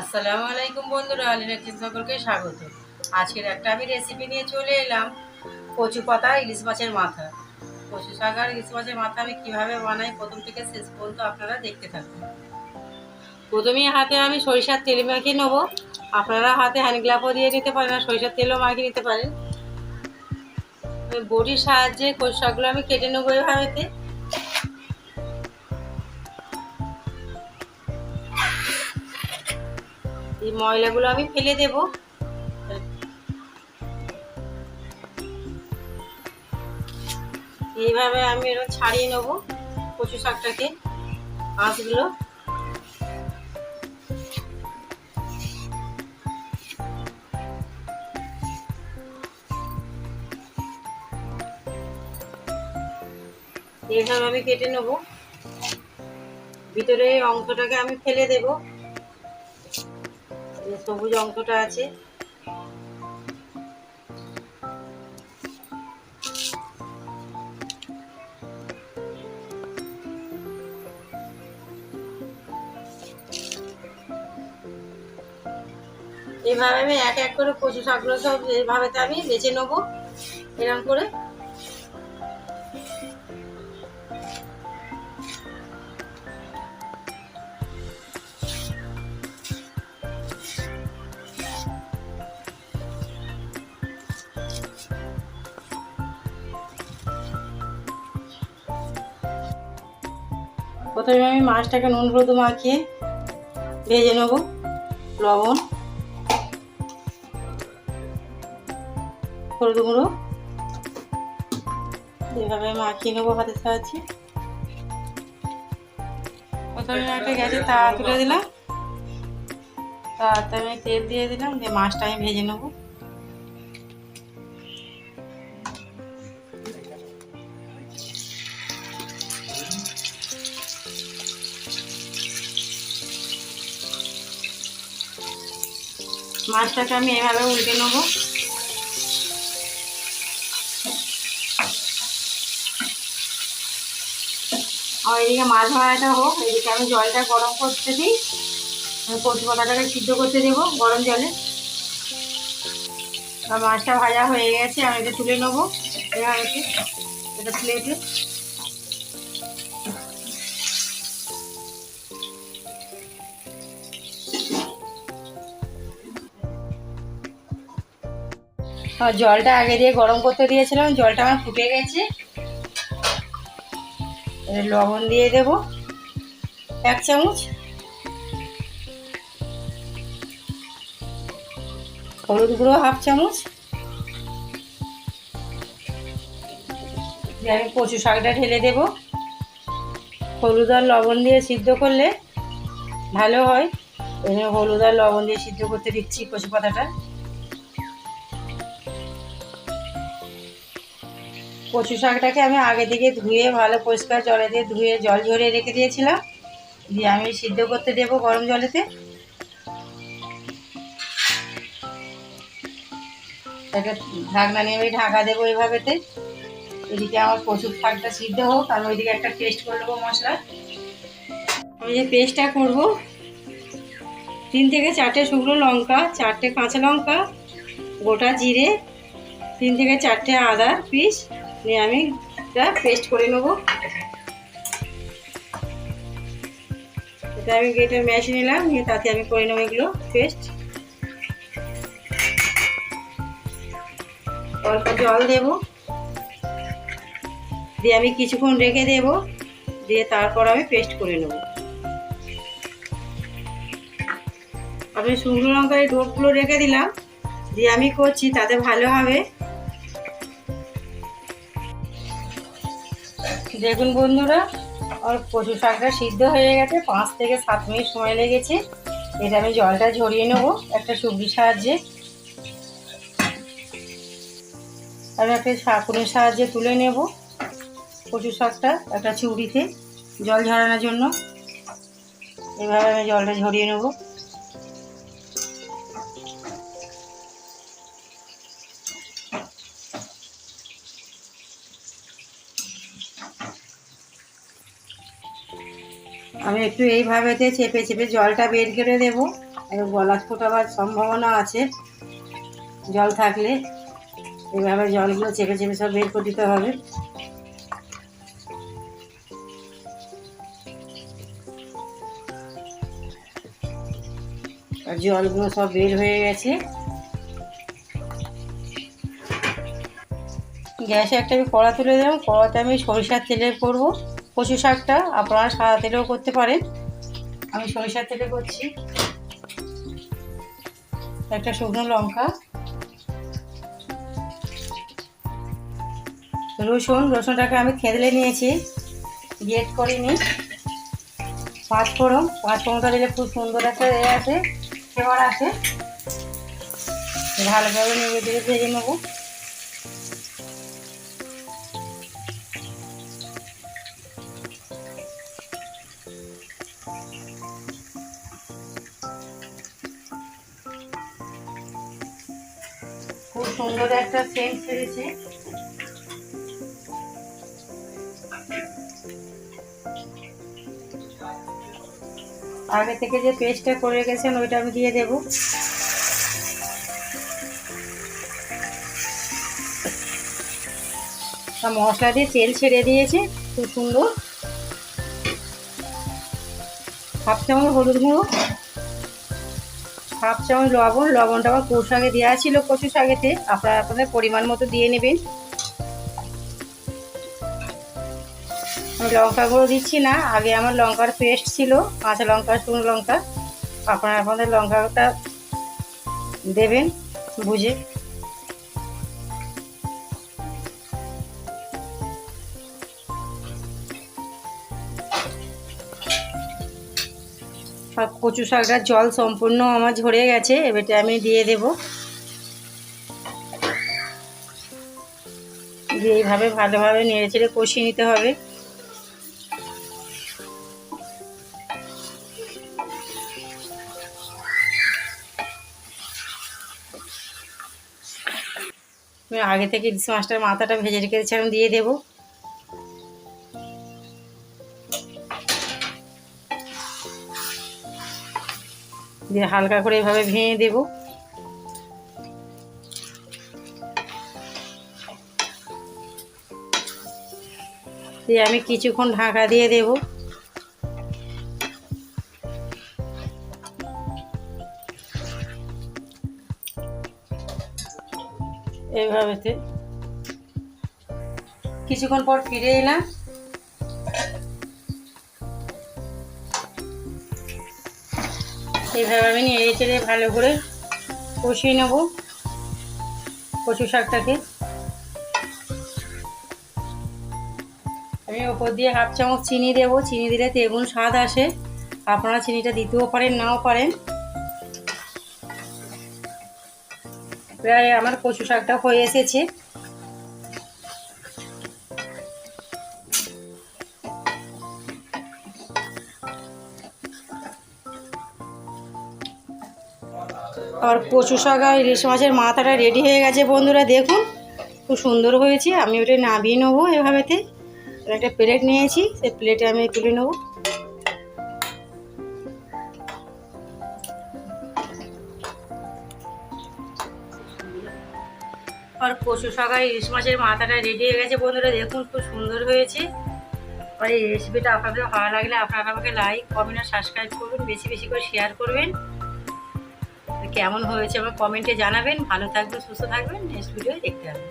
আসসালামু আলাইকুম বন্ধুরা, আলিনা কিচেন সকলকে স্বাগত। আজকের একটা আমি রেসিপি নিয়ে চলে এলাম, কচু পাতা, ইলিশ মাছের মাথা। কচু শাক আর ইলিশ মাছের মাথা আমি কীভাবে বানাই, প্রথম থেকে শেষ পর্যন্ত আপনারা দেখতে থাকুন। প্রথমেই হাতে আমি সরিষার তেল মাখিয়ে নেব। আপনারা হাতে হ্যান্ডগ্লাভও দিয়ে নিতে পারেন আর সরিষার তেলও মাখিয়ে নিতে পারেন। বটির সাহায্যে কচু শাকগুলো আমি কেটে নেব এভাবেতে। এই ময়লাগুলো আমি ফেলে দেব। এইভাবে আমি এরকম ছাড়িয়ে নেব কচু শাকটাকে, আঁশগুলো। এইভাবে আমি কেটে নেব। ভিতরে অংশটাকে আমি ফেলে দেবো। যে সবুজ অংশটা আছে। এইভাবে আমি এক এক করে কচু শাকগুলো সব এইভাবে আমি বেছে নেব। এরকম করে প্রথমে আমি মাছটাকে নুন হলুদ মাখিয়ে ভেজে নেব, লবণ, হলুদ গুঁড়ো। এভাবে মাখিয়ে নেব হাতের সাহায্যে। প্রথমে একটা গ্যাসে তাওয়া তুলে দিলাম। তাতে আমি তেল দিয়ে দিলাম, দিয়ে মাছটা আমি ভেজে নেব। মাছটাকে আমি এভাবে উল্টে নেব। আর এদিকে মাছ ভাড়াটা হোক, এদিকে আমি জলটা গরম করতে দিই। আমি কচু পাতাটাকে সিদ্ধ করতে দেবো গরম জলে। মাছটা ভাজা হয়ে গেছে, আমি এটা তুলে নেব। এভাবে এটা প্লেটে জলটা আগে দিয়ে গরম করতে দিয়েছিলাম, জলটা আমার ফুটে গেছে। লবণ দিয়ে দেব, এক চামচ। হলুদ গুঁড়ো হাফ চামচ। দিয়ে আমি কচু শাকটা ঢেলে দেব। হলুদ আর লবণ দিয়ে সিদ্ধ করলে ভালো হয়। হলুদ আর লবণ দিয়ে সিদ্ধ করতে দিচ্ছি কচু পাতাটা। কচু শাকটাকে আমি আগে থেকে ধুয়ে, ভালো পরিষ্কার জলে দিয়ে ধুয়ে, জল ঝরিয়ে রেখে দিয়েছিলাম। দিয়ে আমি সিদ্ধ করতে দেব গরম জলেতে। একটা ঢাকনা নিয়ে আমি ঢাকা দেবো এইভাবেতে এদিকে আমার কচুর শাকটা সিদ্ধ হোক, আমি ওইদিকে একটা পেস্ট করে নেব মশলা। আমি যে পেস্টটা করব, তিন থেকে চারটে শুকনো লঙ্কা, চারটে কাঁচা লঙ্কা, গোটা জিরে, তিন থেকে চারটে আদা পিস নিয়ে আমি এটা পেস্ট করে নেব। এটা আমি গেটে ম্যাশ নিলাম, নিয়ে তাতে আমি করে নেব এগুলো পেস্ট অল্প জল দেব। দিয়ে আমি কিছুক্ষণ রেখে দেব, দিয়ে তারপর আমি পেস্ট করে নেব। আমি শুকনো লঙ্কার ডোপগুলো রেখে দিলাম, দিয়ে আমি করছি, তাতে ভালো হবে। দেখুন বন্ধুরা, আমার কচু শাকটা সিদ্ধ হয়ে গেছে, পাঁচ থেকে সাত মিনিট সময় লেগেছে। এটা আমি জলটা ঝরিয়ে নেব একটা সবজির সাহায্যে। আমি একটা শাকুনের সাহায্যে তুলে নেব কচু শাকটা একটা চুড়িতে জল ঝরানোর জন্য। এভাবে আমি জলটা ঝরিয়ে নেব। আমি একটু এইভাবেতে চেপে চেপে জলটা বের করে দেবো। গলা ফোটাবার সম্ভাবনা আছে। জল থাকলে এইভাবে জলগুলো চেপে চেপে সব বের করে দিতে হবে। আর জলগুলো সব বের হয়ে গেছে। গ্যাসে একটা আমি কড়া তুলে দিলাম কড়াতে আমি সরিষার তেলে করব। কচু শাকটা আপনারা সাদা তেলেও করতে পারেন। আমি সরিষার তেলে করছি। একটা শুকনো লঙ্কা। রসুন, রসুনটাকে আমি থেঁতলে নিয়েছি। গ্রেট করিনি। পাঁচ ফোড়ন পাঁচ ফোড়নটা দিলে খুব সুন্দর একটা এ আছে, ফ্লেভার আছে ভালোভাবে নেড়ে দিয়ে ভেজে নেব। সুন্দর একটা সেন্ট ছেড়েছে আগে থেকে যে পেস্টটা করে রেখেছেন, ওইটা আমি দিয়ে দেব। মশলা দিয়ে তেল ছেড়ে দিয়েছে, খুব সুন্দর। হাফ চামচ হলুদ গুঁড়ো। হাফ চামচ লবণ, লবণটা আমার কচু শাকে দেওয়া ছিল কচু শাকেতে আপনারা আপনাদের পরিমাণ মতো দিয়ে নেবেন। আমি লঙ্কাগুলো দিচ্ছি না, আগে আমার লঙ্কার পেস্ট ছিল, কাঁচা লঙ্কা, শুকনো লঙ্কা। আপনারা আপনাদের লঙ্কাটা দেবেন, বুঝে আর কচু শাকটার জল সম্পূর্ণ আমার ঝরে গেছে, এবারটা আমি দিয়ে দেব। দিয়ে এইভাবে ভালোভাবে নেড়ে চেড়ে কষিয়ে নিতে হবে। আগে থেকে ইলিশ মাছটার মাথাটা ভেজে রেখেছিলাম দিয়ে দেবো। দিয়ে হালকা করে এভাবে ভেঙে দেব। দিয়ে আমি কিছুক্ষণ ঢাকা দিয়ে দেব। এইভাবেতে কিছুক্ষণ পর ফিরে এলাম। এইভাবে আমি নেড়ে চেড়ে ভালো করে কষিয়ে নেব কচু শাকটাকে। আমি ওপর দিয়ে হাফ চামচ চিনি দেবো। চিনি দিলে তেগুন স্বাদ আসে। আপনারা চিনিটা দিতেও পারেন, নাও পারেন। প্রায় আমার কচু শাকটা হয়ে এসেছে। আর কচু শাক ইলিশ মাছের মাথাটা রেডি হয়ে গেছে বন্ধুরা, দেখুন। খুব সুন্দর হয়েছে। আমি ওটা নামিয়ে নেব এভাবেতে। একটা প্লেট নিয়েছি, সেই প্লেটে আমি তুলে নেব। আর কচু শাক ইলিশ মাছের মাথাটা রেডি হয়ে গেছে বন্ধুরা, দেখুন খুব সুন্দর হয়েছে। আর এই রেসিপিটা আপনাদের ভালো লাগলে আপনারা আমাকে লাইক কমেন্ট আর সাবস্ক্রাইব করবেন, বেশি বেশি করে শেয়ার করবেন। কেমন হয়েছে আমার কমেন্টে জানাবেন। ভালো থাকবেন সুস্থ থাকবেন। নেক্সট ভিডিও দেখতে হবে।